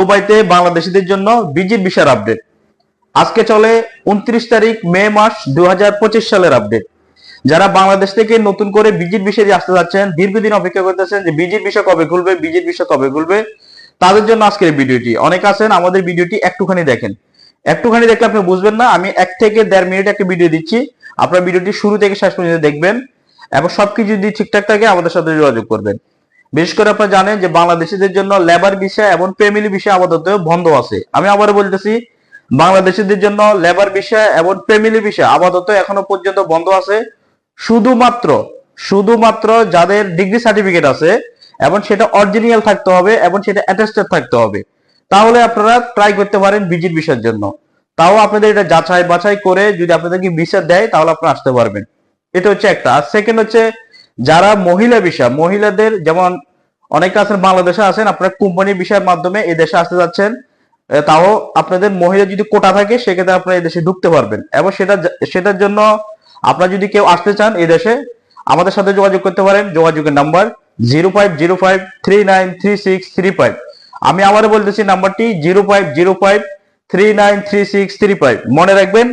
দুবাইতে বাংলাদেশিদের জন্য ভিজিট ভিসার আপডেট আজকে চলে উনত্রিশ তারিখ, মে মাস দু সালের আপডেট যারা বাংলাদেশ থেকে নতুন করে ভিজিট বিষয়ে আসতে যাচ্ছেন, দীর্ঘদিন অপেক্ষা করতেছেন যে ভিজিট বিষয় কবে খুলবে ভিজিট বিষয় কবে খুলবে, তাদের জন্য আজকের ভিডিওটি। অনেক আছেন, আমাদের ভিডিওটি একটুখানি দেখেন। একটুখানি দেখলে আপনি বুঝবেন না, আমি এক থেকে দেড় মিনিট একটা ভিডিও দিচ্ছি। আপনার ভিডিওটি শুরু থেকে শেষ পর্যন্ত দেখবেন এবং সবকিছু যদি ঠিকঠাক থাকে, আমাদের সাথে যোগাযোগ করবেন। বিশেষ করে আপনারা জানেন যে বাংলাদেশিদের জন্য লেবার ভিসা এবং ফ্যামিলি ভিসা আপাতত বন্ধ আছে। আমি আবার বলতেছি, বাংলাদেশিদের জন্য লেবার ভিসা এবং ফ্যামিলি ভিসা আপাতত এখনও পর্যন্ত বন্ধ আছে। শুধুমাত্র শুধুমাত্র যাদের ডিগ্রি সার্টিফিকেট আছে, এবং সেটা অরিজিনাল থাকতে হবে এবং সেটা অ্যাটেস্টেড থাকতে হবে। তাহলে আপনারা ট্রাই করতে পারেন ভিজিট ভিসার জন্য। তাও আপনাদের এটা যাচাই বাছাই করে যদি আপনাদেরকে ভিসা দেয়, তাহলে আপনারা আসতে পারবেন। এটা হচ্ছে একটা। আর সেকেন্ড হচ্ছে যারা মহিলা ভিসা, মহিলাদের যেমন অনেকে আছেন, বাংলাদেশে আছেন, আপনারা কোম্পানি ভিসার মাধ্যমে এই দেশে আসতে যাচ্ছেন তাও আপনাদের মহিলা যদি কোটা থাকে, সেক্ষেত্রে আপনারা দেশে ঢুকতে পারবেন। এবং সেটা সেটার জন্য আপনারা যদি কেউ আসতে চান এই দেশে, আমাদের সাথে যোগাযোগ করতে পারেন, যোগাযোগের number zero five zero five three nine three six three five. আমি আবারও বলতেছি, নাম্বারটি zero five zero five three nine three six three five. মনে রাখবেন